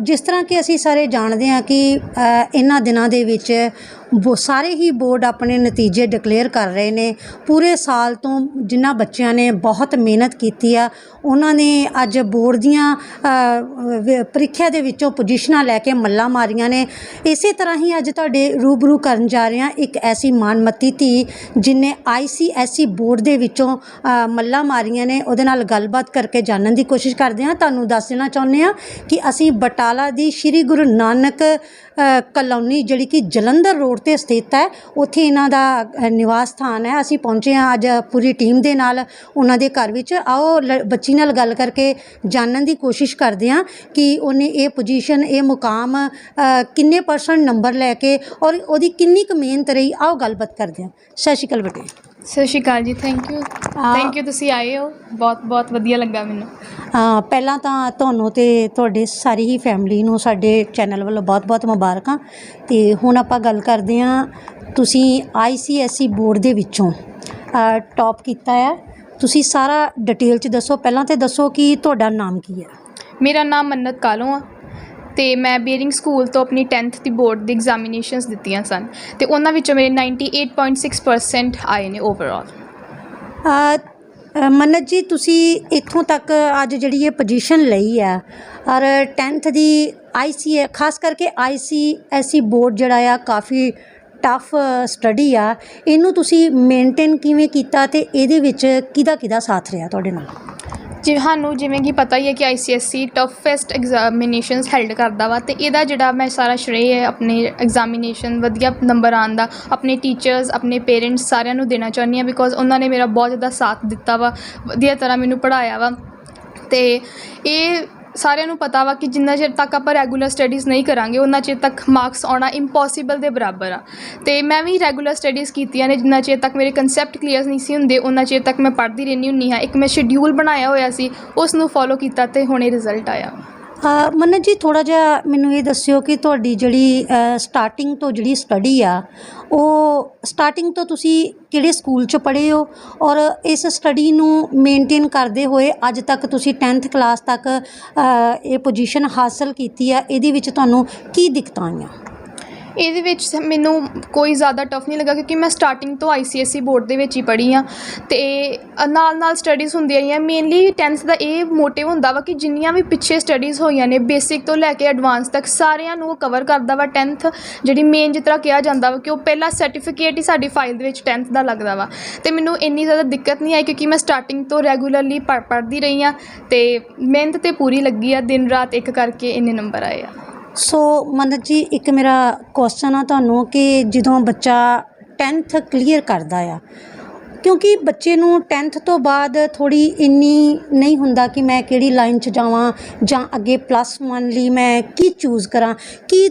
ਜਿਸ ਤਰ੍ਹਾਂ ਕਿ ਅਸੀਂ ਸਾਰੇ ਜਾਣਦੇ ਹਾਂ ਕਿ ਇਹਨਾਂ ਦਿਨਾਂ ਦੇ ਵਿੱਚ ਬੋ ਸਾਰੇ ਹੀ ਬੋਰਡ ਆਪਣੇ ਨਤੀਜੇ ਡਿਕਲੇਅਰ ਕਰ ਰਹੇ ਨੇ। ਪੂਰੇ ਸਾਲ ਤੋਂ ਜਿਨ੍ਹਾਂ ਬੱਚਿਆਂ ਨੇ ਬਹੁਤ ਮਿਹਨਤ ਕੀਤੀ ਆ, ਉਹਨਾਂ ਨੇ ਅੱਜ ਬੋਰਡ ਦੀਆਂ ਪ੍ਰੀਖਿਆ ਦੇ ਵਿੱਚੋਂ ਪੁਜੀਸ਼ਨਾਂ ਲੈ ਕੇ ਮੱਲਾਂ ਮਾਰੀਆਂ ਨੇ। ਇਸੇ ਤਰ੍ਹਾਂ ਹੀ ਅੱਜ ਤੁਹਾਡੇ ਰੂਬਰੂ ਕਰਨ ਜਾ ਰਹੇ ਹਾਂ ਇੱਕ ਐਸੀ ਮਾਨਮੱਤੀ ਧੀ ਜਿਨੇ ਆਈਸੀਐਸਈ ਬੋਰਡ ਦੇ ਵਿੱਚੋਂ ਮੱਲਾਂ ਮਾਰੀਆਂ ਨੇ। ਉਹਦੇ ਨਾਲ ਗੱਲਬਾਤ ਕਰਕੇ ਜਾਣਨ ਦੀ ਕੋਸ਼ਿਸ਼ ਕਰਦੇ ਹਾਂ। ਤੁਹਾਨੂੰ ਦੱਸ ਦੇਣਾ ਚਾਹੁੰਦੇ ਹਾਂ ਕਿ ਅਸੀਂ ਬਟਾਲਾ ਦੀ ਸ੍ਰੀ ਗੁਰੂ ਨਾਨਕ ਕਲੋਨੀ ਜਿਹੜੀ ਕਿ ਜਲੰਧਰ ਰੋਡ ਤੇ ਸਥਿਤ ਹੈ। ਉੱਥੇ ਇਹਨਾਂ ਦਾ ਅ, ਨਿਵਾਸ ਸਥਾਨ ਹੈ। ਅਸੀਂ ਪਹੁੰਚੇ ਹਾਂ ਅੱਜ ਪੂਰੀ ਟੀਮ ਦੇ ਨਾਲ ਉਹਨਾਂ ਦੇ ਘਰ ਵਿੱਚ। ਆਓ ਲ- ਬੱਚੀ ਨਾਲ ਗੱਲ ਕਰਕੇ ਜਾਣਨ ਦੀ ਕੋਸ਼ਿਸ਼ ਕਰਦੇ ਹਾਂ ਕਿ ਉਹਨੇ ਇਹ ਪੋਜੀਸ਼ਨ ਇਹ ਮੁਕਾਮ ਅ, ਕਿੰਨੇ ਪਰਸੈਂਟ ਨੰਬਰ ਲੈ ਕੇ ਔਰ ਉਹਦੀ ਕਿੰਨੀ ਕੁ ਮਿਹਨਤ ਰਹੀ। ਆਓ ਗੱਲਬਾਤ ਕਰਦੇ ਹਾਂ। ਸਤਿ ਸ਼੍ਰੀ ਅਕਾਲ ਬੇਟੇ। ਸਤਿ ਸ਼੍ਰੀ ਅਕਾਲ ਜੀ ਥੈਂਕ ਯੂ ਥੈਂਕ ਯੂ ਤੁਸੀਂ ਆਏ ਹੋ। ਬਹੁਤ ਬਹੁਤ ਵਧੀਆ ਲੱਗਾ ਮੈਨੂੰ। ਪਹਿਲਾਂ ਤਾਂ ਤੁਹਾਨੂੰ ਤੇ ਤੁਹਾਡੇ ਸਾਰੀ ਹੀ ਫੈਮਿਲੀ ਨੂੰ ਸਾਡੇ ਚੈਨਲ ਵੱਲੋਂ ਬਹੁਤ-ਬਹੁਤ ਮੁਬਾਰਕਾਂ। ਤੇ ਹੁਣ ਆਪਾਂ ਗੱਲ ਕਰਦੇ ਹਾਂ ਤੁਸੀਂ ਆਈਸੀਐਸਈ ਬੋਰਡ ਦੇ ਵਿੱਚੋਂ ਟੌਪ ਕੀਤਾ ਹੈ ਤੁਸੀਂ ਸਾਰਾ ਡਿਟੇਲ ਚ ਦੱਸੋ। ਪਹਿਲਾਂ ਤੇ ਦੱਸੋ ਕਿ ਤੁਹਾਡਾ ਨਾਮ ਕੀ ਹੈ ਮੇਰਾ ਨਾਮ ਮੰਨਤ ਕਾਲੋ ਆ। ਅਤੇ ਮੈਂ ਬੇਰਿੰਗ ਸਕੂਲ ਤੋਂ ਆਪਣੀ 10th ਦੀ ਬੋਰਡ ਦੀ ਐਗਜ਼ਾਮੀਨੇਸ਼ਨਸ ਦਿੱਤੀਆਂ ਸਨ ਅਤੇ ਉਹਨਾਂ ਵਿੱਚੋਂ ਮੇਰੇ 98.6% ਆਏ ਨੇ ਓਵਰਆਲ ਮੰਨਤ ਜੀ, ਤੁਸੀਂ ਇੱਥੋਂ ਤੱਕ ਅੱਜ ਜਿਹੜੀ ਇਹ ਪੋਜੀਸ਼ਨ ਲਈ ਆ ਔਰ 10th ਦੀ ਆਈਸੀ ਖਾਸ ਕਰਕੇ ਆਈਸੀਐਸਈ ਬੋਰਡ ਜਿਹੜਾ ਆ ਕਾਫੀ ਟਫ ਸਟੱਡੀ ਆ। ਇਹਨੂੰ ਤੁਸੀਂ ਮੇਨਟੇਨ ਕਿਵੇਂ ਕੀਤਾ ਤੇ ਇਹਦੇ ਵਿੱਚ ਕਿਹਦਾ ਕਿਹਦਾ ਸਾਥ ਰਿਹਾ ਤੁਹਾਡੇ ਨਾਲ? ਜਿਵੇਂ ਸਾਨੂੰ ਜਿਵੇਂ ਕਿ ਪਤਾ ਹੀ ਹੈ ਕਿ ਆਈਸੀਐਸਸੀ ਟਫੈਸਟ ਐਗਜ਼ਾਮੀਨੇਸ਼ਨਸ ਹੈਲਡ ਕਰਦਾ ਵਾ ਤੇ ਇਹਦਾ ਜਿਹੜਾ ਮੈਂ ਸਾਰਾ ਸ਼੍ਰੇਅ ਹੈ ਆਪਣੇ ਐਗਜ਼ਾਮੀਨੇਸ਼ਨ ਵਧੀਆ ਨੰਬਰ ਆਉਣ ਦਾ, ਆਪਣੇ ਟੀਚਰਸ ਆਪਣੇ ਪੇਰੈਂਟਸ ਸਾਰਿਆਂ ਨੂੰ ਦੇਣਾ ਚਾਹੁੰਦੀ ਹਾਂ ਬਿਕੋਜ਼ ਉਹਨਾਂ ਨੇ ਮੇਰਾ ਬਹੁਤ ਜ਼ਿਆਦਾ ਸਾਥ ਦਿੱਤਾ ਵਾ, ਵਧੀਆ ਤਰ੍ਹਾਂ ਮੈਨੂੰ ਪੜ੍ਹਾਇਆ ਵਾ ਤੇ ਇਹ ਸਾਰਿਆਂ ਨੂੰ ਪਤਾ ਵਾ ਕਿ ਜਿੰਨਾ ਚਿਰ ਤੱਕ ਆਪਾਂ ਰੈਗੂਲਰ ਸਟੱਡੀਜ਼ ਨਹੀਂ ਕਰਾਂਗੇ ਉਹਨਾਂ ਚਿਰ ਤੱਕ ਮਾਰਕਸ ਆਉਣਾ ਇੰਪੋਸੀਬਲ ਦੇ ਬਰਾਬਰ ਆ। ਤੇ ਮੈਂ ਵੀ ਰੈਗੂਲਰ ਸਟੱਡੀਜ਼ ਕੀਤੀਆਂ ਨੇ ਜਿੰਨਾ ਚਿਰ ਤੱਕ ਮੇਰੇ ਕਨਸੈਪਟ ਕਲੀਅਰ ਨਹੀਂ ਸੀ ਹੁੰਦੇ ਉਹਨਾਂ ਚਿਰ ਤੱਕ ਮੈਂ ਪੜ੍ਹਦੀ ਰਹਿੰਦੀ ਹੁੰਨੀ ਹਾਂ। ਇੱਕ ਮੈਂ ਸ਼ਡਿਊਲ ਬਣਾਇਆ ਹੋਇਆ ਸੀ ਉਸ ਨੂੰ ਫੋਲੋ ਕੀਤਾ ਤੇ ਹੁਣੇ ਰਿਜ਼ਲਟ ਆਇਆ। ਅ, ਮੰਨਤ ਜੀ ਥੋੜਾ ਜਿਹਾ ਮੈਨੂੰ ਇਹ ਦੱਸਿਓ ਕਿ ਤੁਹਾਡੀ ਜਿਹੜੀ ਸਟਾਰਟਿੰਗ ਤੋਂ ਜਿਹੜੀ ਸਟੱਡੀ ਆ, ਉਹ ਸਟਾਰਟਿੰਗ ਤੋਂ ਤੁਸੀਂ ਕਿਹੜੇ ਸਕੂਲ 'ਚ ਪੜ੍ਹੇ ਹੋ? ਔਰ ਇਸ ਸਟੱਡੀ ਨੂੰ ਮੇਨਟੇਨ ਕਰਦੇ ਹੋਏ ਅੱਜ ਤੱਕ ਤੁਸੀਂ 10th ਕਲਾਸ ਤੱਕ ਇਹ ਪੋਜੀਸ਼ਨ ਹਾਸਲ ਕੀਤੀ ਆ, ਇਹਦੇ ਵਿੱਚ ਤੁਹਾਨੂੰ ਕੀ ਦਿੱਕਤਾਂ ਆਈਆਂ? ਇਹਦੇ ਵਿੱਚ ਮੈਨੂੰ ਕੋਈ ਜ਼ਿਆਦਾ ਟਫ ਨਹੀਂ ਲੱਗਾ ਕਿਉਂਕਿ ਮੈਂ ਸਟਾਰਟਿੰਗ ਤੋਂ ਆਈਸੀਐਸਈ ਬੋਰਡ ਦੇ ਵਿੱਚ ਹੀ ਪੜ੍ਹੀ ਆ ਤੇ ਨਾਲ ਨਾਲ ਸਟੱਡੀਜ਼ ਹੁੰਦੀਆਂ ਰਹੀਆਂ। ਮੇਨਲੀ 10th ਦਾ ਇਹ ਮੋਟਿਵ ਹੁੰਦਾ ਵਾ ਕਿ ਜਿੰਨੀਆਂ ਵੀ ਪਿੱਛੇ ਸਟੱਡੀਜ਼ ਹੋਈਆਂ ਨੇ ਬੇਸਿਕ ਤੋਂ ਲੈ ਕੇ ਐਡਵਾਂਸ ਤੱਕ ਸਾਰਿਆਂ ਨੂੰ ਉਹ ਕਵਰ ਕਰਦਾ ਵਾ 10th ਜਿਹੜੀ ਮੇਨ ਜਿਸ ਤਰ੍ਹਾਂ ਕਿਹਾ ਜਾਂਦਾ ਵਾ ਕਿ ਉਹ ਪਹਿਲਾ ਸਰਟੀਫਿਕੇਟ ਹੀ ਸਾਡੀ ਫਾਈਲ ਦੇ ਵਿੱਚ 10th ਦਾ ਲੱਗਦਾ ਵਾ। ਤੇ ਮੈਨੂੰ ਇੰਨੀ ਜ਼ਿਆਦਾ ਦਿੱਕਤ ਨਹੀਂ ਆਈ ਕਿਉਂਕਿ ਮੈਂ ਸਟਾਰਟਿੰਗ ਤੋਂ ਰੈਗੂਲਰਲੀ ਪੜ੍ਹ ਪੜ੍ਹਦੀ ਰਹੀ ਆ ਤੇ ਮਿਹਨਤ ਤੇ ਪੂਰੀ ਲੱਗੀ ਆ ਦਿਨ ਰਾਤ ਇੱਕ ਕਰਕੇ ਇੰਨੇ ਨੰਬਰ ਆਏ ਆ। ਸੋ ਮੰਨਤ ਜੀ ਇੱਕ ਮੇਰਾ ਕੁਐਸਚਨ ਆ ਤੁਹਾਨੂੰ ਕਿ ਜਦੋਂ ਬੱਚਾ 10th ਕਲੀਅਰ ਕਰਦਾ ਆ, ਕਿਉਂਕਿ ਬੱਚੇ ਨੂੰ 10th ਤੋਂ ਬਾਅਦ ਥੋੜੀ ਇੰਨੀ ਨਹੀਂ ਹੁੰਦਾ ਕਿ ਮੈਂ ਕਿਹੜੀ ਲਾਈਨ 'ਚ ਜਾਵਾਂ ਜਾਂ ਅੱਗੇ ਪਲੱਸ 1 ਲਈ ਮੈਂ ਕੀ ਚੂਜ਼ ਕਰਾਂ। ਕੀ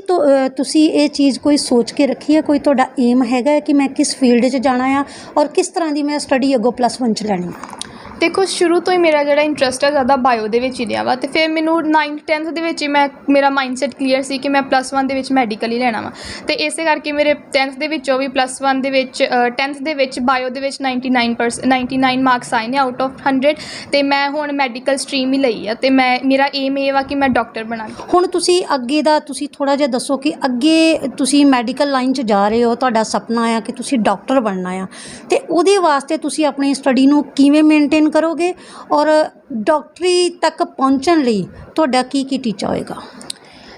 ਤੁਸੀਂ ਇਹ ਚੀਜ਼ ਕੋਈ ਸੋਚ ਕੇ ਰੱਖੀ ਹੈ ਕੋਈ ਤੁਹਾਡਾ ਏਮ ਹੈਗਾ ਕਿ ਮੈਂ ਕਿਸ ਫੀਲਡ 'ਚ ਜਾਣਾ ਆ? ਔਰ ਕਿਸ ਤਰ੍ਹਾਂ ਦੀ ਮੈਂ ਸਟੱਡੀ ਅੱਗੋਂ ਪਲੱਸ 1 'ਚ ਲੈਣੀ ਆ? ਦੇਖੋ, ਸ਼ੁਰੂ ਤੋਂ ਹੀ ਮੇਰਾ ਜਿਹੜਾ ਇੰਟਰਸਟ ਹੈ ਜ਼ਿਆਦਾ ਬਾਇਓ ਦੇ ਵਿੱਚ ਹੀ ਰਿਹਾ ਵਾ ਤੇ ਫਿਰ ਮੈਨੂੰ 9th 10th ਦੇ ਵਿੱਚ ਹੀ ਮੈਂ, ਮੇਰਾ ਮਾਈਂਡਸੈਟ ਕਲੀਅਰ ਸੀ ਕਿ ਮੈਂ ਪਲੱਸ 1 ਦੇ ਵਿੱਚ ਮੈਡੀਕਲ ਹੀ ਲੈਣਾ ਵਾ। ਤੇ ਇਸੇ ਕਰਕੇ ਮੇਰੇ 10th ਦੇ ਵਿੱਚੋਂ ਵੀ ਪਲੱਸ 1 ਦੇ ਵਿੱਚ 10th ਦੇ ਵਿੱਚ ਬਾਇਓ ਦੇ ਵਿੱਚ 99% 99 ਮਾਰਕਸ ਆਏ ਨੇ ਆਊਟ ਆਫ 100 ਤੇ ਮੈਂ ਹੁਣ ਮੈਡੀਕਲ ਸਟਰੀਮ ਹੀ ਲਈ ਆ ਤੇ ਮੈਂ, ਮੇਰਾ ਏਮ ਇਹ ਵਾ ਕਿ ਮੈਂ ਡਾਕਟਰ ਬਣਾ। ਹੁਣ ਤੁਸੀਂ ਅੱਗੇ ਦਾ, ਤੁਸੀਂ ਥੋੜਾ ਜਿਹਾ ਦੱਸੋ ਕਿ ਅੱਗੇ ਤੁਸੀਂ ਮੈਡੀਕਲ ਲਾਈਨ 'ਚ ਜਾ ਰਹੇ ਹੋ, ਤੁਹਾਡਾ ਸੁਪਨਾ ਆ ਕਿ ਤੁਸੀਂ ਡਾਕਟਰ ਬਣਨਾ ਆ। ਤੇ ਉਹਦੇ ਵਾਸਤੇ ਤੁਸੀਂ ਆਪਣੀ ਸਟੱਡੀ ਨੂੰ ਕਿਵੇਂ ਮੇਨਟੇਨ ਕਰੋਗੇ ਔਰ ਡਾਕਟਰੀ ਤੱਕ ਪਹੁੰਚਣ ਲਈ ਤੁਹਾਡਾ ਕੀ ਕੀ ਟੀਚਾ ਹੋਏਗਾ?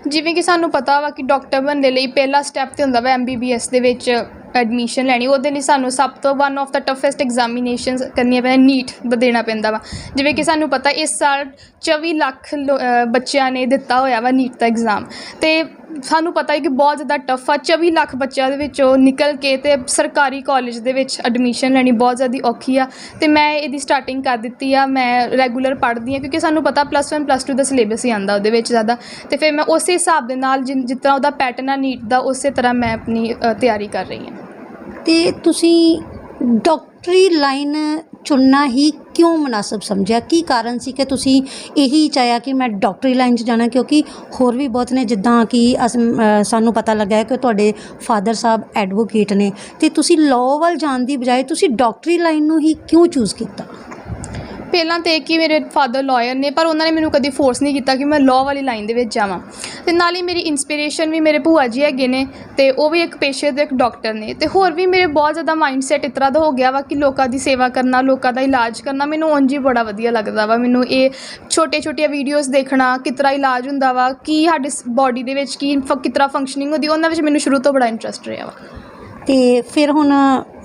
ਜਿਵੇਂ ਕਿ ਸਾਨੂੰ ਪਤਾ ਵਾ ਕਿ ਡਾਕਟਰ ਬਣਨ ਦੇ ਲਈ ਪਹਿਲਾ ਸਟੈਪ ਤੇ ਹੁੰਦਾ ਵਾ ਐਮਬੀਬੀਐਸ ਦੇ ਵਿੱਚ ਐਡਮਿਸ਼ਨ ਲੈਣੀ। ਉਹਦੇ ਲਈ ਸਾਨੂੰ ਸਭ ਤੋਂ one of the toughest examinations ਕਰਨੀਆਂ ਪੈਂਦੀਆਂ ਨੀਟ ਦਾ ਦੇਣਾ ਪੈਂਦਾ ਵਾ। ਜਿਵੇਂ ਕਿ ਸਾਨੂੰ ਪਤਾ ਇਸ ਸਾਲ 24 ਲੱਖ ਲੋ- ਬੱਚਿਆਂ ਨੇ ਦਿੱਤਾ ਹੋਇਆ ਵਾ ਨੀਟ ਦਾ ਐਗਜ਼ਾਮ ਤੇ ਸਾਨੂੰ ਪਤਾ ਹੈ ਕਿ ਬਹੁਤ ਜ਼ਿਆਦਾ ਟਫ ਆ। 24 ਲੱਖ ਬੱਚਿਆਂ ਦੇ ਵਿੱਚੋਂ ਨਿਕਲ ਕੇ ਤੇ ਸਰਕਾਰੀ ਕਾਲਜ ਦੇ ਵਿੱਚ ਐਡਮਿਸ਼ਨ ਲੈਣੀ ਬਹੁਤ ਜ਼ਿਆਦਾ ਔਖੀ ਆ। ਤੇ ਮੈਂ ਇਹਦੀ ਸਟਾਰਟਿੰਗ ਕਰ ਦਿੱਤੀ ਆ। ਮੈਂ ਰੈਗੂਲਰ ਪੜ੍ਹਦੀ ਆ ਕਿਉਂਕਿ ਸਾਨੂੰ ਪਤਾ ਪਲੱਸ 1 ਪਲੱਸ 2 ਦਾ ਸਿਲੇਬਸ ਹੀ ਆਂਦਾ ਉਹਦੇ ਵਿੱਚ ਜ਼ਿਆਦਾ। ਤੇ ਫਿਰ ਮੈਂ ਉਸੇ ਹਿਸਾਬ ਦੇ ਨਾਲ ਜਿਨ- ਜਿਸ ਤਰ੍ਹਾਂ ਉਹਦਾ ਪੈਟਰਨ ਆ ਨੀਟ ਦਾ, ਉਸੇ ਤਰ੍ਹਾਂ ਮੈਂ ਆਪਣੀ ਤਿਆਰੀ ਕਰ ਰਹੀ ਹਾਂ। ਤੇ ਤੁਸੀਂ ਡਾਕਟਰੀ ਲਾਈਨ ਚੁਣਨਾ ਹੀ ਕਿਉਂ ਮੁਨਾਸਬ ਸਮਝਿਆ? ਕੀ ਕਾਰਨ ਸੀ ਕਿ ਤੁਸੀਂ ਇਹੀ ਚਾਹਿਆ ਕਿ ਮੈਂ ਡਾਕਟਰੀ ਲਾਈਨ 'ਚ ਜਾਣਾ? ਕਿਉਂਕਿ ਹੋਰ ਵੀ ਬਹੁਤ ਨੇ ਜਿੱਦਾਂ ਕਿ ਅਸ- ਸਾਨੂੰ ਪਤਾ ਲੱਗਾ ਹੈ ਕਿ ਤੁਹਾਡੇ ਫਾਦਰ ਸਾਹਿਬ ਐਡਵੋਕੇਟ ਨੇ। ਤੇ ਤੁਸੀਂ ਲਾਅ ਵੱਲ ਜਾਣ ਦੀ ਬਜਾਏ ਤੁਸੀਂ ਡਾਕਟਰੀ ਲਾਈਨ ਨੂੰ ਹੀ ਕਿਉਂ ਚੂਜ਼ ਕੀਤਾ? ਪਹਿਲਾਂ ਤੇ ਕਿ ਮੇਰੇ ਫਾਦਰ ਲਾਇਰ ਨੇ, ਪਰ ਉਹਨਾਂ ਨੇ ਮੈਨੂੰ ਕਦੀ ਫੋਰਸ ਨਹੀਂ ਕੀਤਾ ਕਿ ਮੈਂ ਲਾਅ ਵਾਲੀ ਲਾਈਨ ਦੇ ਵਿੱਚ ਜਾਵਾਂ। ਤੇ ਨਾਲ ਹੀ ਮੇਰੀ ਇਨਸਪੀਰੇਸ਼ਨ ਵੀ ਮੇਰੇ ਭੂਆ ਜੀ ਹੈਗੇ ਨੇ, ਤੇ ਉਹ ਵੀ ਇੱਕ ਪੇਸ਼ੇ ਦੇ ਇੱਕ ਡਾਕਟਰ ਨੇ। ਤੇ ਹੋਰ ਵੀ ਮੇਰੇ ਬਹੁਤ ਜ਼ਿਆਦਾ ਮਾਈਂਡਸੈਟ ਇਸ ਤਰ੍ਹਾਂ ਦਾ ਹੋ ਗਿਆ ਵਾ ਕਿ ਲੋਕਾਂ ਦੀ ਸੇਵਾ ਕਰਨਾ, ਲੋਕਾਂ ਦਾ ਇਲਾਜ ਕਰਨਾ, ਮੈਨੂੰ ਉਂਝ ਹੀ ਬੜਾ ਵਧੀਆ ਲੱਗਦਾ ਵਾ। ਮੈਨੂੰ ਇਹ ਛੋਟੇ ਛੋਟੀਆਂ ਵੀਡੀਓਜ਼ ਦੇਖਣਾ ਕਿਸ ਇਲਾਜ ਹੁੰਦਾ ਵਾ, ਕੀ ਸਾਡੇ ਬਾਡੀ ਦੇ ਵਿੱਚ ਕੀ ਫ- ਫੰਕਸ਼ਨਿੰਗ ਹੁੰਦੀ, ਉਹਨਾਂ ਵਿੱਚ ਮੈਨੂੰ ਸ਼ੁਰੂ ਤੋਂ ਬੜਾ ਇੰਟਰਸਟ ਰਿਹਾ ਵਾ। ਤੇ ਫਿਰ ਹੁਣ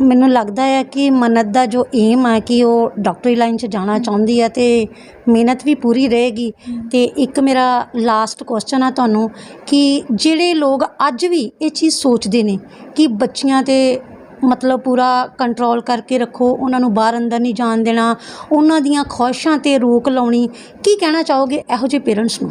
ਮੈਨੂੰ ਲੱਗਦਾ ਹੈ ਕਿ ਮੰਨਤ ਦਾ ਜੋ ਏਮ ਹੈ ਕਿ ਉਹ ਡਾਕਟਰੀ ਲਾਈਨ 'ਚ ਜਾਣਾ ਚਾਹੁੰਦੀ ਹੈ ਤੇ ਮਿਹਨਤ ਵੀ ਪੂਰੀ ਰਹੇਗੀ। ਤੇ ਇੱਕ ਮੇਰਾ ਲਾਸਟ ਕੁਐਸਚਨ ਆ ਤੁਹਾਨੂੰ ਕਿ ਜਿਹੜੇ ਲੋਕ ਅੱਜ ਵੀ ਇਹ ਚੀਜ਼ ਸੋਚਦੇ ਨੇ ਕਿ ਬੱਚੀਆਂ ਤੇ ਮਤਲਬ ਪੂਰਾ ਕੰਟਰੋਲ ਕਰਕੇ ਰੱਖੋ ਉਹਨਾਂ ਨੂੰ ਬਾਹਰ ਅੰਦਰ ਨਹੀਂ ਜਾਣ ਦੇਣਾ ਉਹਨਾਂ ਦੀਆਂ ਖੁਆਇਸ਼ਾਂ ਤੇ ਰੋਕ ਲਾਉਣੀ ਕੀ ਕਹਿਣਾ ਚਾਹੋਗੇ ਇਹੋ ਜਿਹੇ ਪੇਰੈਂਟਸ ਨੂੰ?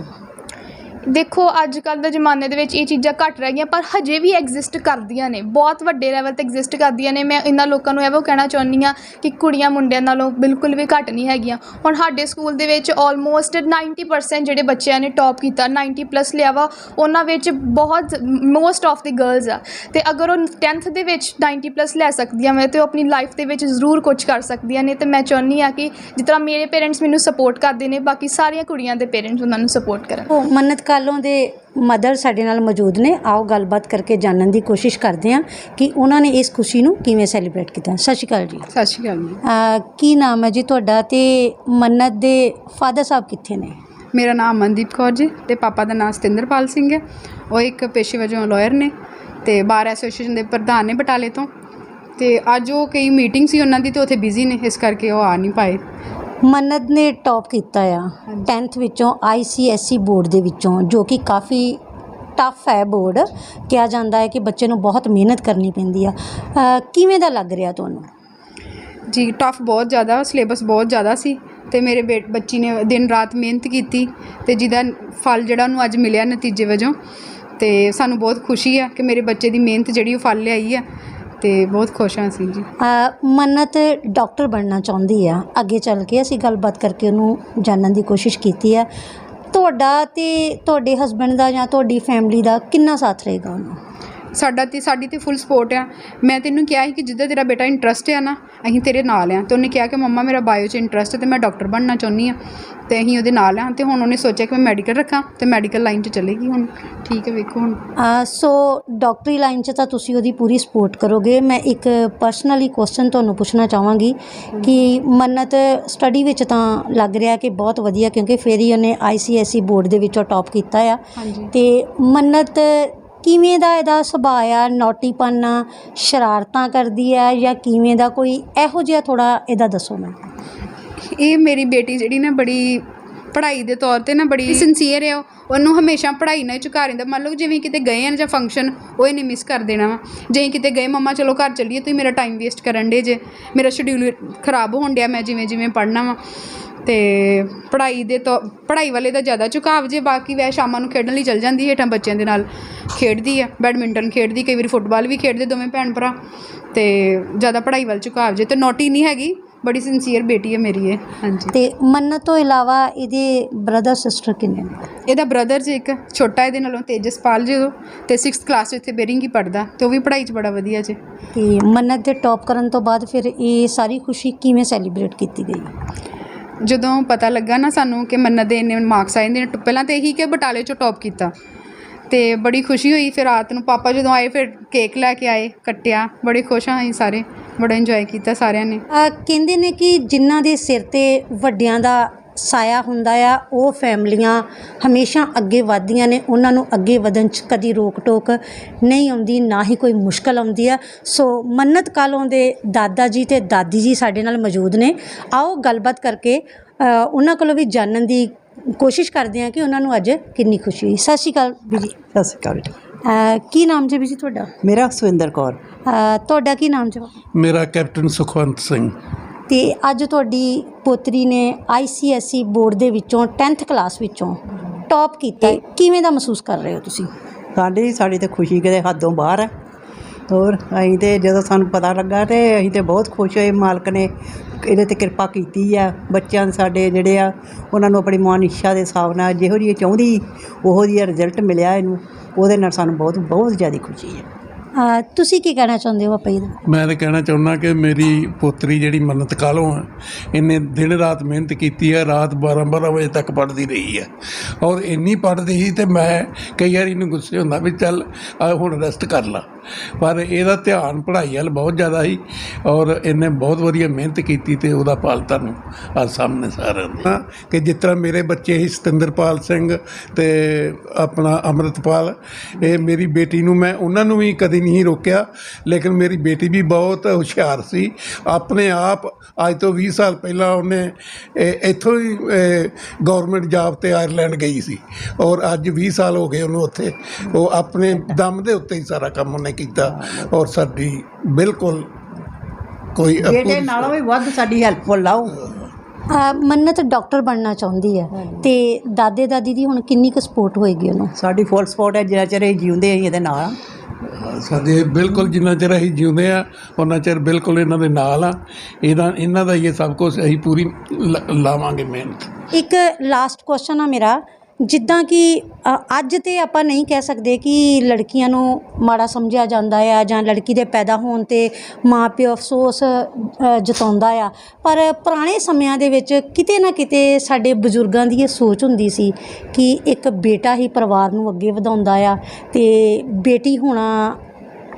ਦੇਖੋ ਅੱਜ ਕੱਲ੍ਹ ਦੇ ਜ਼ਮਾਨੇ ਦੇ ਵਿੱਚ ਇਹ ਚੀਜ਼ਾਂ ਘੱਟ ਰਹਿ ਗਈਆਂ, ਪਰ ਹਜੇ ਵੀ ਐਗਜ਼ਿਸਟ ਕਰਦੀਆਂ ਨੇ। ਬਹੁਤ ਵੱਡੇ ਲੈਵਲ ਤੇ ਐਗਜ਼ਿਸਟ ਕਰਦੀਆਂ ਨੇ। ਮੈਂ ਇਹਨਾਂ ਲੋਕਾਂ ਨੂੰ ਇਹੋ ਕਹਿਣਾ ਚਾਹੁੰਦੀ ਆ ਕਿ ਕੁੜੀਆਂ ਮੁੰਡਿਆਂ ਨਾਲੋਂ ਬਿਲਕੁਲ ਵੀ ਘੱਟ ਨਹੀਂ ਹੈਗੀਆਂ। ਹੁਣ ਸਾਡੇ ਸਕੂਲ ਦੇ ਵਿੱਚ ਆਲਮੋਸਟ 90% ਜਿਹੜੇ ਬੱਚਿਆਂ ਨੇ ਟੌਪ ਕੀਤਾ 90 ਪਲੱਸ ਲਿਆ ਵਾ, ਉਹਨਾਂ ਵਿੱਚ ਬਹੁਤ ਮੋਸਟ ਆਫ ਦੀ ਗਰਲਸ ਆ। ਤੇ ਅਗਰ ਉਹ 10th ਦੇ ਵਿੱਚ 90 ਪਲੱਸ ਲੈ ਸਕਦੀਆਂ ਵੇ ਤੇ ਉਹ ਆਪਣੀ ਲਾਈਫ ਦੇ ਵਿੱਚ ਜ਼ਰੂਰ ਕੁਝ ਕਰ ਸਕਦੀਆਂ ਨੇ। ਤੇ ਮੈਂ ਚਾਹੁੰਦੀ ਆ ਕਿ ਜਿਸ ਤਰ੍ਹਾਂ ਮੇਰੇ ਪੇਰੈਂਟਸ ਮੈਨੂੰ ਸਪੋਰਟ ਕਰਦੇ ਨੇ, ਬਾਕੀ ਸਾਰੀਆਂ ਕੁੜੀਆਂ ਦੇ ਪੇਰੈਂਟਸ ਉਹਨਾਂ ਨੂੰ ਸਪੋਰਟ ਕਰਨ। ਮੰਨਤ ਕਾਲੋਂ ਦੇ ਮਦਰ ਸਾਡੇ ਨਾਲ ਮੌਜੂਦ ਨੇ। ਆਓ ਗੱਲਬਾਤ ਕਰਕੇ ਜਾਣਨ ਦੀ ਕੋਸ਼ਿਸ਼ ਕਰਦੇ ਹਾਂ ਕਿ ਉਹਨਾਂ ਨੇ ਇਸ ਖੁਸ਼ੀ ਨੂੰ ਕਿਵੇਂ ਸੈਲੀਬ੍ਰੇਟ ਕੀਤਾ। ਸਤਿ ਸ਼੍ਰੀ ਅਕਾਲ ਜੀ। ਸਤਿ ਸ਼੍ਰੀ ਅਕਾਲ ਜੀ। ਅਹ ਕੀ ਨਾਮ ਹੈ ਜੀ ਤੁਹਾਡਾ ਤੇ ਮੰਨਤ ਦੇ ਫਾਦਰ ਸਾਹਿਬ ਕਿੱਥੇ ਨੇ? ਮੇਰਾ ਨਾਮ ਅਮਨਦੀਪ ਕੌਰ ਜੀ ਤੇ ਪਾਪਾ ਦਾ ਨਾਮ ਸਤਿੰਦਰਪਾਲ ਸਿੰਘ ਹੈ। ਉਹ ਇੱਕ ਪੇਸ਼ੇ ਵਜੋਂ ਲਾਇਰ ਨੇ ਤੇ ਬਾਰ ਐਸੋਸੀਏਸ਼ਨ ਦੇ ਪ੍ਰਧਾਨ ਨੇ ਬਟਾਲੇ ਤੋਂ। ਤੇ ਅੱਜ ਉਹ ਕਈ ਮੀਟਿੰਗ ਸੀ ਉਹਨਾਂ ਦੀ ਤੇ ਉੱਥੇ ਬਿਜ਼ੀ ਨੇ ਇਸ ਕਰਕੇ ਉਹ ਆ ਨਹੀਂ ਪਾਏ। ਮੰਨਤ ਨੇ ਟੌਪ ਕੀਤਾ ਆ ਹਾਂਜੀ। 10th ਵਿੱਚੋਂ ICSE ਬੋਰਡ ਦੇ ਵਿੱਚੋਂ ਜੋ ਕਿ ਕਾਫੀ ਟਫ ਹੈ ਬੋਰਡ ਕਿਹਾ ਜਾਂਦਾ ਹੈ ਕਿ ਬੱਚੇ ਨੂੰ ਬਹੁਤ ਮਿਹਨਤ ਕਰਨੀ ਪੈਂਦੀ ਆ। ਕਿਵੇਂ ਦਾ ਲੱਗ ਰਿਹਾ ਤੁਹਾਨੂੰ? ਜੀ ਟਫ ਬਹੁਤ ਜ਼ਿਆਦਾ ਸਿਲੇਬਸ ਬਹੁਤ ਜ਼ਿਆਦਾ ਸੀ ਤੇ ਮੇਰੇ ਬੇ ਬੱਚੀ ਨੇ ਦਿਨ ਰਾਤ ਮਿਹਨਤ ਕੀਤੀ ਤੇ ਜਿਹਦਾ ਫਲ ਜਿਹੜਾ ਉਹਨੂੰ ਅੱਜ ਮਿਲਿਆ ਨਤੀਜੇ ਵਜੋਂ ਤੇ ਸਾਨੂੰ ਬਹੁਤ ਖੁਸ਼ੀ ਹੈ ਕਿ ਮੇਰੇ ਬੱਚੇ ਦੀ ਮਿਹਨਤ ਜਿਹੜੀ ਉਹ ਫਲ ਲਿਆਈ ਹੈ ਤੇ ਬਹੁਤ ਖੁਸ਼ ਹਾਂ ਅਸੀਂ ਜੀ। ਅਹ ਮੰਨਤ ਡਾਕਟਰ ਬਣਨਾ ਚਾਹੁੰਦੀ ਆ। ਅੱਗੇ ਚੱਲ ਕੇ ਅਸੀਂ ਗੱਲਬਾਤ ਕਰਕੇ ਉਹਨੂੰ ਜਾਣਨ ਦੀ ਕੋਸ਼ਿਸ਼ ਕੀਤੀ ਆ। ਤੁਹਾਡਾ ਤੇ ਤੁਹਾਡੇ ਹਸਬੰਡ ਦਾ ਜਾਂ ਤੁਹਾਡੀ ਫੈਮਿਲੀ ਦਾ ਕਿੰਨਾ ਸਾਥ ਰਹੇਗਾ ਉਹਨੂੰ? ਸਾਡਾ ਤੇ ਸਾਡੀ ਤੇ ਫੁੱਲ ਸਪੋਰਟ ਆ। ਮੈਂ ਤੈਨੂੰ ਕਿਹਾ ਸੀ ਕਿ ਜਿੱਦਾਂ ਤੇਰਾ ਬੇਟਾ ਇੰਟਰਸਟ ਆ ਨਾ ਅਸੀਂ ਤੇਰੇ ਨਾਲ ਆ। ਤੇ ਉਹਨੇ ਕਿਹਾ ਕਿ ਮੰਮਾ ਮੇਰਾ ਬਾਇਓ 'ਚ ਇੰਟਰਸਟ ਹੈ ਤੇ ਮੈਂ ਡਾਕਟਰ ਬਣਨਾ ਚਾਹੁੰਦੀ ਆ। ਤੇ ਅਸੀਂ ਉਹਦੇ ਨਾਲ ਆ। ਤੇ ਹੁਣ ਉਹਨੇ ਸੋਚਿਆ ਕਿ ਮੈਂ ਮੈਡੀਕਲ ਰੱਖਾਂ ਤੇ ਮੈਡੀਕਲ ਲਾਈਨ 'ਚ ਚਲੇਗੀ ਹੁਣ। ਠੀਕ ਹੈ ਵੇਖੋ ਹੁਣ। ਸੋ ਡਾਕਟਰੀ ਲਾਈਨ 'ਚ ਤਾਂ ਤੁਸੀਂ ਉਹਦੀ ਪੂਰੀ ਸਪੋਰਟ ਕਰੋਗੇ। ਮੈਂ ਇੱਕ ਪਰਸਨਲੀ ਕੁਐਸਚਨ ਤੁਹਾਨੂੰ ਪੁੱਛਣਾ ਚਾਹਾਂਗੀ ਕਿ ਮੰਨਤ ਸਟੱਡੀ ਵਿੱਚ ਤਾਂ ਲੱਗ ਰਿਹਾ ਕਿ ਬਹੁਤ ਵਧੀਆ ਕਿਉਂਕਿ ਫਿਰ ਹੀ ਉਹਨੇ ICSE ਬੋਰਡ ਦੇ ਵਿੱਚੋਂ ਟੌਪ ਕੀਤਾ ਆ। ਤੇ ਮੰਨਤ ਕਿਵੇਂ ਦਾ ਇਹਦਾ ਸੁਭਾਅ ਆ? ਨੌਟੀਪਨ ਸ਼ਰਾਰਤਾਂ ਕਰਦੀ ਆ ਜਾਂ ਕਿਵੇਂ ਦਾ? ਕੋਈ ਇਹੋ ਜਿਹਾ ਥੋੜਾ ਇਹਦਾ ਦੱਸੋ ਮੈਨੂੰ। ਇਹ ਮੇਰੀ ਬੇਟੀ ਜਿਹੜੀ ਨਾ ਬੜੀ ਪੜ੍ਹਾਈ ਦੇ ਤੌਰ ਤੇ ਨਾ ਬੜੀ ਸਿੰਸੀਅਰ ਹੈ ਉਹ ਉਹਨੂੰ ਹਮੇਸ਼ਾ ਪੜ੍ਹਾਈ ਨਾਲ ਹੀ ਝੁਕਾ ਰਹਿੰਦਾ। ਮੰਨ ਲਓ ਜਿਵੇਂ ਕਿਤੇ ਗਏ ਆ ਜਾਂ ਫੰਕਸ਼ਨ ਉਹ ਇਹਨੇ ਮਿਸ ਕਰ ਦੇਣਾ ਵਾ। ਜੇ ਕਿਤੇ ਗਏ ਮੰਮਾ ਚਲੋ ਘਰ ਚੱਲੀਏ ਤੁਸੀਂ ਮੇਰਾ ਟਾਈਮ ਵੇਸਟ ਕਰਨ ਦੇ ਜੇ। ਮੇਰਾ ਸ਼ਡਿਊਲ ਖਰਾਬ ਹੋਣ ਡਿਆ ਮੈਂ ਜਿਵੇਂ ਜਿਵੇਂ ਪੜ੍ਹਨਾ ਵਾ। ਤੇ ਪੜ੍ਹਾਈ ਦੇ ਤੋਂ ਪੜ੍ਹਾਈ ਵਾਲੇ ਦਾ ਜ਼ਿਆਦਾ ਝੁਕਾਵ ਜੇ ਬਾਕੀ ਵੈ ਸ਼ਾਮਾਂ ਨੂੰ ਖੇਡਣ ਲਈ ਚਲ ਜਾਂਦੀ ਹੇਠਾਂ ਬੱਚਿਆਂ ਦੇ ਨਾਲ ਖੇਡਦੀ ਆ ਬੈਡਮਿੰਟਨ ਖੇਡਦੀ ਕਈ ਵਾਰੀ ਫੁੱਟਬਾਲ ਵੀ ਖੇਡਦੇ ਦੋਵੇਂ ਭੈਣ ਭਰਾ ਤੇ ਜ਼ਿਆਦਾ ਪੜ੍ਹਾਈ ਵੱਲ ਝੁਕਾਵ ਜੇ ਤੇ ਨੋਟੀ ਨਹੀਂ ਹੈਗੀ ਬੜੀ ਸਿੰਸੀਅਰ ਬੇਟੀ ਹੈ ਮੇਰੀ ਇਹ। ਹਾਂਜੀ। ਤੇ ਮੰਨਤ ਤੋਂ ਇਲਾਵਾ ਇਹਦੇ ਬ੍ਰਦਰ ਸਿਸਟਰ ਕਿੰਨੇ ਨੇ? ਇਹਦਾ ਬ੍ਰਦਰ ਜੀ ਇੱਕ ਛੋਟਾ ਇਹਦੇ ਨਾਲੋਂ ਤੇਜਸਪਾਲ ਜੀ ਉਹ ਤੇ 6th ਕਲਾਸ ਵਿੱਚ ਇੱਥੇ ਬੇਰਿੰਗ ਹੀ ਪੜਦਾ ਤੇ ਉਹ ਵੀ ਪੜ੍ਹਾਈ 'ਚ ਬੜਾ ਵਧੀਆ ਜੀ। ਤੇ ਮੰਨਤ ਦੇ ਟੌਪ ਕਰਨ ਤੋਂ ਬਾਅਦ ਫਿਰ ਇਹ ਸਾਰੀ ਖੁਸ਼ੀ ਕਿਵੇਂ ਸੈਲੀਬ੍ਰੇਟ ਕੀਤੀ ਗਈ? ਜਦੋਂ ਪਤਾ ਲੱਗਾ ਨਾ ਸਾਨੂੰ ਕਿ ਮੰਨਤ ਦੇ ਇੰਨੇ ਮਾਰਕਸ ਆਏ ਨੇ ਪਹਿਲਾਂ ਤਾਂ ਇਹੀ ਕਿ ਬਟਾਲੇ 'ਚੋਂ ਟੌਪ ਕੀਤਾ। ਤੇ ਬੜੀ ਖੁਸ਼ੀ ਹੋਈ ਫਿਰ ਰਾਤ ਨੂੰ ਪਾਪਾ ਜਦੋਂ ਆਏ ਫਿਰ ਕੇਕ ਲੈ ਕੇ ਆਏ, ਕੱਟਿਆ, ਬੜੇ ਖੁਸ਼ ਹਾਂ ਅਸੀਂ ਸਾਰੇ, ਬੜਾ ਇੰਜੋਏ ਕੀਤਾ ਸਾਰਿਆਂ ਨੇ। ਅਹ ਕਹਿੰਦੇ ਨੇ ਕਿ ਜਿਨ੍ਹਾਂ ਦੇ ਸਿਰ ਤੇ ਵੱਡਿਆਂ ਦਾ ਸਾਇਆ ਹੁੰਦਾ ਆ ਉਹ ਫੈਮਲੀਆਂ ਹਮੇਸ਼ਾ ਅੱਗੇ ਵਧਦੀਆਂ ਨੇ ਉਹਨਾਂ ਨੂੰ ਅੱਗੇ ਵਧਣ 'ਚ ਕਦੀ ਰੋਕ ਟੋਕ ਨਹੀਂ ਆਉਂਦੀ ਨਾ ਹੀ ਕੋਈ ਮੁਸ਼ਕਲ ਆਉਂਦੀ ਆ। ਸੋ ਮੰਨਤ ਕਾਲੋਂ ਦੇ ਦਾਦਾ ਜੀ ਤੇ ਦਾਦੀ ਜੀ ਸਾਡੇ ਨਾਲ ਮੌਜੂਦ ਨੇ। ਆਓ ਗੱਲਬਾਤ ਕਰਕੇ ਉਹਨਾਂ ਕੋਲੋਂ ਵੀ ਜਾਣਨ ਦੀ ਕੋਸ਼ਿਸ਼ ਕਰਦੇ ਹਾਂ ਕਿ ਉਹਨਾਂ ਨੂੰ ਅੱਜ ਕਿੰਨੀ ਖੁਸ਼ੀ ਹੋਈ। ਸਤਿ ਸ਼੍ਰੀ ਅਕਾਲ ਬੀਜੀ। ਸਤਿ ਸ਼੍ਰੀ ਅਕਾਲ ਬੇਟਾ। ਕੀ ਨਾਮ ਜੀ ਬੀਜੀ ਤੁਹਾਡਾ? ਮੇਰਾ ਸੁਰਿੰਦਰ ਕੌਰ। ਤੁਹਾਡਾ ਕੀ ਨਾਮ ਜੀ ਮੇਰਾ ਕੈਪਟਨ ਸੁਖਵੰਤ ਸਿੰਘ। ਤੇ ਅੱਜ ਤੁਹਾਡੀ ਪੋਤਰੀ ਨੇ ICSE ਬੋਰਡ ਦੇ ਵਿੱਚੋਂ 10th ਕਲਾਸ ਵਿੱਚੋਂ ਟੌਪ ਕੀਤਾ। ਹੈ। ਕਿਵੇਂ ਦਾ ਮਹਿਸੂਸ ਕਰ ਰਹੇ ਹੋ ਤੁਸੀਂ? ਸਾਡੀ ਸਾਡੀ ਤੇ ਖੁਸ਼ੀ ਕਿਤੇ ਹੱਦੋਂ ਬਾਹਰ ਹੈ ਹੋਰ ਅਸੀਂ ਤੇ ਜਦੋਂ ਸਾਨੂੰ ਪਤਾ ਲੱਗਾ ਤੇ ਅਸੀਂ ਤੇ ਬਹੁਤ ਖੁਸ਼ ਹੋਏ। ਮਾਲਕ ਨੇ ਇਹਦੇ ਤੇ ਕਿਰਪਾ ਕੀਤੀ ਆ। ਬੱਚਿਆਂ ਦੇ ਸਾਡੇ ਜਿਹੜੇ ਆ ਉਹਨਾਂ ਨੂੰ ਆਪਣੀ ਮਨ ਇੱਛਾ ਦੇ ਹਿਸਾਬ ਨਾਲ ਜਿਹੋ ਜਿਹੀ ਚਾਹੁੰਦੀ ਉਹੋ ਜਿਹਾ ਰਿਜ਼ਲਟ ਮਿਲਿਆ ਇਹਨੂੰ। ਉਹਦੇ ਨਾਲ ਸਾਨੂੰ ਬਹੁਤ ਬਹੁਤ ਜ਼ਿਆਦਾ ਖੁਸ਼ੀ ਹੈ। ਅ, ਤੁਸੀਂ ਕੀ ਕਹਿਣਾ ਚਾਹੁੰਦੇ ਹੋ ਪਾਪਾ ਜੀ ਦਾ? ਮੈਂ ਤਾਂ ਕਹਿਣਾ ਚਾਹੁੰਦਾ ਕਿ ਮੇਰੀ ਪੋਤਰੀ ਜਿਹੜੀ ਮੰਨਤ ਕਾਲੋਂ ਆ ਇਹਨੇ ਦਿਨ ਰਾਤ ਮਿਹਨਤ ਕੀਤੀ ਹੈ ਰਾਤ 12 12 ਵਜੇ ਤੱਕ ਪੜ੍ਹਦੀ ਰਹੀ ਹੈ ਔਰ ਇੰਨੀ ਪੜ੍ਹਦੀ ਸੀ ਤੇ ਮੈਂ ਕਈ ਵਾਰੀ ਇਹਨੂੰ ਗੁੱਸੇ ਹੁੰਦਾ ਵੀ ਚੱਲ ਆ ਹੁਣ ਰੈਸਟ ਕਰ ਲਾ। ਪਰ ਇਹਦਾ ਧਿਆਨ ਪੜ੍ਹਾਈ ਵੱਲ ਬਹੁਤ ਜ਼ਿਆਦਾ ਸੀ ਔਰ ਇਹਨੇ ਬਹੁਤ ਵਧੀਆ ਮਿਹਨਤ ਕੀਤੀ ਤੇ ਉਹਦਾ ਫਲ ਤੁਹਾਨੂੰ ਆ ਸਾਹਮਣੇ ਸਾਰਿਆਂ ਦੇ। ਕਿ ਜਿਸ ਤਰ੍ਹਾਂ ਮੇਰੇ ਬੱਚੇ ਸੀ ਸਤਿੰਦਰਪਾਲ ਸਿੰਘ ਤੇ ਆਪਣਾ ਅੰਮ੍ਰਿਤਪਾਲ, ਇਹ ਮੇਰੀ ਬੇਟੀ ਨੂੰ ਮੈਂ ਉਹਨਾਂ ਨੂੰ ਵੀ ਕਦੀ ਨਹੀਂ ਰੋਕਿਆ, ਲੇਕਿਨ ਮੇਰੀ ਬੇਟੀ ਵੀ ਬਹੁਤ ਹੁਸ਼ਿਆਰ ਸੀ। ਆਪਣੇ ਆਪ ਅੱਜ ਤੋਂ 20 ਸਾਲ ਪਹਿਲਾਂ ਉਹਨੇ ਇੱਥੋਂ ਹੀ ਗਵਰਨਮੈਂਟ ਜੌਬ ਤੇ ਆਇਰਲੈਂਡ ਗਈ ਸੀ ਔਰ ਅੱਜ 20 ਸਾਲ ਹੋ ਗਏ ਉਹਨੂੰ ਉੱਥੇ। ਉਹ ਆਪਣੇ ਦਮ ਦੇ ਉੱਤੇ ਹੀ ਸਾਰਾ ਕੰਮ ਉਹਨੇ ਕੀਤਾ ਔਰ ਸਾਡੀ ਬਿਲਕੁਲ ਕੋਈ ਬੇਟੇ ਨਾਲੋਂ ਵੀ ਵੱਧ ਸਾਡੀ ਹੈਲਪਫੁਲ ਆ ਉਹ ਮੰਨਤ ਡਾਕਟਰ ਬਣਨਾ ਚਾਹੁੰਦੀ ਹੈ। ਤੇ ਦਾਦੇ ਦਾਦੀ ਦੀ ਹੁਣ ਕਿੰਨੀ ਕੁ ਸਪੋਰਟ ਹੋਏਗੀ ਉਹਨੂੰ? ਸਾਡੀ ਫੁੱਲ ਸਪੋਰਟ ਹੈ ਜਿੰਨਾ ਚਿਰ ਅਸੀਂ ਜਿਉਂਦੇ ਅਸੀਂ ਇਹਦੇ ਨਾਲ ਸਾਡੇ ਬਿਲਕੁਲ ਜਿੰਨਾ ਚਿਰ ਅਸੀਂ ਜਿਉਂਦੇ ਆ ਉਹਨਾਂ ਚਿਰ ਬਿਲਕੁਲ ਇਹਨਾਂ ਦੇ ਨਾਲ ਆ। ਇਹਦਾ ਇਹਨਾਂ ਦਾ ਹੀ ਇਹ ਸਭ ਕੁਝ ਅਸੀਂ ਪੂਰੀ ਲ- ਲਾਵਾਂਗੇ ਮਿਹਨਤ। ਇੱਕ ਲਾਸਟ ਕੁਐਸਚਨ ਆ ਮੇਰਾ। ਜਿੱਦਾਂ ਕਿ ਅੱਜ ਤੇ ਆਪਾਂ ਨਹੀਂ ਕਹਿ ਸਕਦੇ ਕਿ ਲੜਕੀਆਂ ਨੂੰ ਮਾੜਾ ਸਮਝਿਆ ਜਾਂਦਾ ਆ ਜਾਂ ਲੜਕੀ ਦੇ ਪੈਦਾ ਹੋਣ ਤੇ ਮਾਪਿਓ ਅਫਸੋਸ ਜਤਾਉਂਦਾ ਆ। ਪਰ ਪੁਰਾਣੇ ਸਮਿਆਂ ਦੇ ਵਿੱਚ ਕਿਤੇ ਨਾ ਕਿਤੇ ਸਾਡੇ ਬਜ਼ੁਰਗਾਂ ਦੀ ਇਹ ਸੋਚ ਹੁੰਦੀ ਸੀ ਕਿ ਇੱਕ ਬੇਟਾ ਹੀ ਪਰਿਵਾਰ ਨੂੰ ਅੱਗੇ ਵਧਾਉਂਦਾ ਆ ਤੇ ਬੇਟੀ ਹੋਣਾ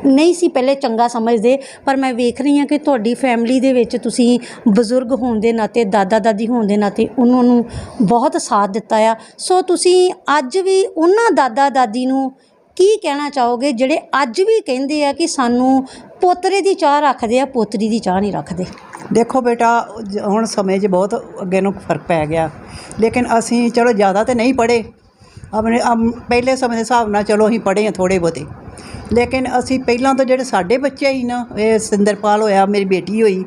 ਨਹੀਂ ਸੀ ਪਹਿਲੇ ਚੰਗਾ ਸਮਝਦੇ, ਪਰ ਮੈਂ ਵੇਖ ਰਹੀ ਹਾਂ ਕਿ ਤੁਹਾਡੀ ਫੈਮਿਲੀ ਦੇ ਵਿੱਚ ਤੁਸੀਂ ਬਜ਼ੁਰਗ ਹੋਣ ਦੇ ਨਾਤੇ, ਦਾਦਾ ਦਾਦੀ ਹੋਣ ਦੇ ਨਾਤੇ ਉਹਨਾਂ ਨੂੰ ਬਹੁਤ ਸਾਥ ਦਿੱਤਾ ਆ। ਸੋ ਤੁਸੀਂ ਅੱਜ ਵੀ ਉਹਨਾਂ ਦਾਦਾ ਦਾਦੀ ਨੂੰ ਕੀ ਕਹਿਣਾ ਚਾਹੋਗੇ ਜਿਹੜੇ ਅੱਜ ਵੀ ਕਹਿੰਦੇ ਆ ਕਿ ਸਾਨੂੰ ਪੋਤਰੇ ਦੀ ਚਾਹ ਰੱਖਦੇ ਆ, ਪੋਤਰੀ ਦੀ ਚਾਹ ਨਹੀਂ ਰੱਖਦੇ? ਦੇਖੋ ਬੇਟਾ, ਹੁਣ ਸਮੇਂ 'ਚ ਬਹੁਤ ਅੱਗੇ ਨੂੰ ਫ਼ਰਕ ਪੈ ਗਿਆ। ਲੇਕਿਨ ਅਸੀਂ ਚਲੋ ਜ਼ਿਆਦਾ ਤੇ ਨਹੀਂ ਪੜ੍ਹੇ। ਆਪਣੇ ਅਮ, ਪਹਿਲੇ ਸਮੇਂ ਦੇ ਹਿਸਾਬ ਨਾਲ ਚਲੋ ਅਸੀਂ ਪੜ੍ਹੇ ਹਾਂ ਥੋੜ੍ਹੇ ਬਹੁਤੇ। ਲੇਕਿਨ ਅਸੀਂ ਪਹਿਲਾਂ ਤਾਂ ਜਿਹੜੇ ਸਾਡੇ ਬੱਚੇ ਸੀ ਨਾ ਇਹ ਸਿੰਦਰਪਾਲ ਹੋਇਆ ਮੇਰੀ ਬੇਟੀ ਹੋਈ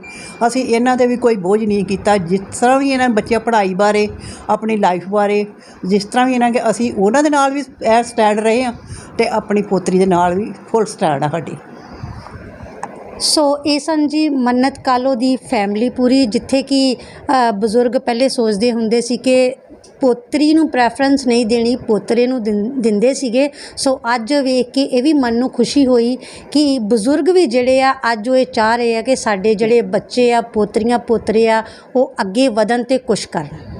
ਅਸੀਂ ਇਹਨਾਂ ਤੇ ਵੀ ਕੋਈ ਬੋਝ ਨਹੀਂ ਕੀਤਾ। ਜਿਸ ਤਰ੍ਹਾਂ ਵੀ ਇਹਨਾਂ ਬੱਚੇ ਪੜ੍ਹਾਈ ਬਾਰੇ ਆਪਣੀ ਲਾਈਫ ਬਾਰੇ ਜਿਸ ਤਰ੍ਹਾਂ ਵੀ ਇਹਨਾਂ ਕਿ ਅਸੀਂ ਉਹਨਾਂ ਦੇ ਨਾਲ ਵੀ ਐ ਸਟੈਂਡ ਰਹੇ ਹਾਂ ਤੇ ਆਪਣੀ ਪੋਤਰੀ ਦੇ ਨਾਲ ਵੀ ਫੁੱਲ ਸਟੈਂਡ ਆ ਸਾਡੀ। ਸੋ ਇਹ ਸਨ ਜੀ ਮੰਨਤ ਕਾਲੋ ਦੀ ਫੈਮਿਲੀ ਪੂਰੀ ਜਿੱਥੇ ਕਿ ਬਜ਼ੁਰਗ ਪਹਿਲੇ ਸੋਚਦੇ ਹੁੰਦੇ ਸੀ ਕਿ ਪੋਤਰੀ ਨੂੰ ਪ੍ਰੈਫਰੈਂਸ ਨਹੀਂ ਦੇਣੀ, ਪੋਤਰੇ ਨੂੰ ਦਿੰ- ਦਿੰਦੇ ਸੀਗੇ। ਸੋ ਅੱਜ ਵੇਖ ਕੇ ਇਹ ਵੀ ਮਨ ਨੂੰ ਖੁਸ਼ੀ ਹੋਈ ਕਿ ਬਜ਼ੁਰਗ ਵੀ ਜਿਹੜੇ ਆ, ਅੱਜ ਉਹ ਇਹ ਚਾਹ ਰਹੇ ਆ ਕਿ ਸਾਡੇ ਜਿਹੜੇ ਬੱਚੇ ਆ, ਪੋਤਰੀਆਂ, ਪੋਤਰੇ ਆ, ਉਹ ਅੱਗੇ ਵਧਣ ਤੇ ਕੁਛ ਕਰਨ।